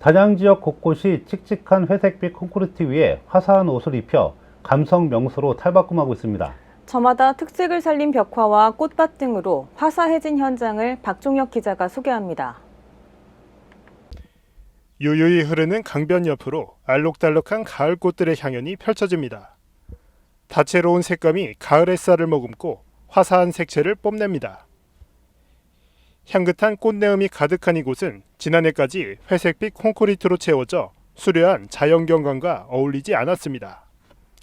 단양 지역 곳곳이 칙칙한 회색빛 콘크리트 위에 화사한 옷을 입혀 감성 명소로 탈바꿈하고 있습니다. 저마다 특색을 살린 벽화와 꽃밭 등으로 화사해진 현장을 박종혁 기자가 소개합니다. 유유히 흐르는 강변 옆으로 알록달록한 가을 꽃들의 향연이 펼쳐집니다. 다채로운 색감이 가을 햇살을 머금고 화사한 색채를 뽐냅니다. 향긋한 꽃내음이 가득한 이곳은 지난해까지 회색빛 콘크리트로 채워져 수려한 자연 경관과 어울리지 않았습니다.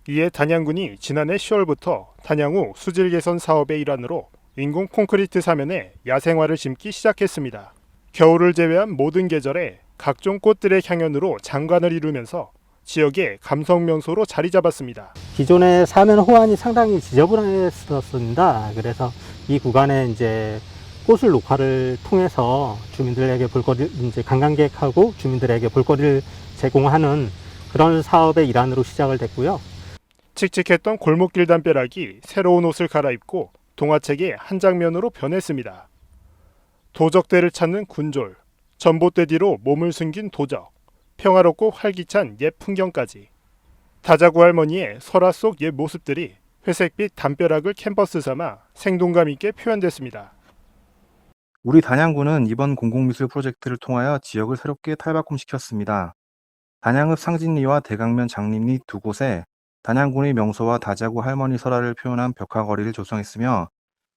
이에 단양군이 지난해 10월부터 단양후 수질 개선 사업의 일환으로 인공 콘크리트 사면에 야생화를 심기 시작했습니다. 겨울을 제외한 모든 계절에 각종 꽃들의 향연으로 장관을 이루면서 지역의 감성 명소로 자리 잡았습니다. 기존의 사면 호환이 상당히 지저분했었습니다. 그래서 이 구간에 이제 꽃을 녹화를 통해서 주민들에게 볼거리, 이제 관광객하고 주민들에게 볼거리를 제공하는 그런 사업의 일환으로 시작을 됐고요. 칙칙했던 골목길 담벼락이 새로운 옷을 갈아입고 동화책의 한 장면으로 변했습니다. 도적대를 찾는 군졸, 전봇대 뒤로 몸을 숨긴 도적, 평화롭고 활기찬 옛 풍경까지. 다자구 할머니의 설화 속 옛 모습들이 회색빛 담벼락을 캔버스 삼아 생동감 있게 표현됐습니다. 우리 단양군은 이번 공공미술 프로젝트를 통하여 지역을 새롭게 탈바꿈시켰습니다. 단양읍 상진리와 대강면 장림리 두 곳에 단양군의 명소와 다자구 할머니 설화를 표현한 벽화거리를 조성했으며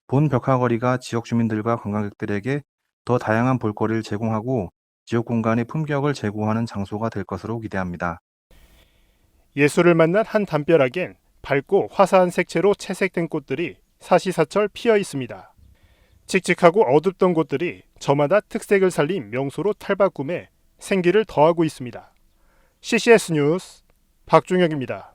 본 벽화거리가 지역 주민들과 관광객들에게 더 다양한 볼거리를 제공하고 지역 공간의 품격을 제고하는 장소가 될 것으로 기대합니다. 예술을 만난 한 담벼락엔 밝고 화사한 색채로 채색된 꽃들이 사시사철 피어 있습니다. 칙칙하고 어둡던 곳들이 저마다 특색을 살린 명소로 탈바꿈해 생기를 더하고 있습니다. CCS 뉴스 박중혁입니다.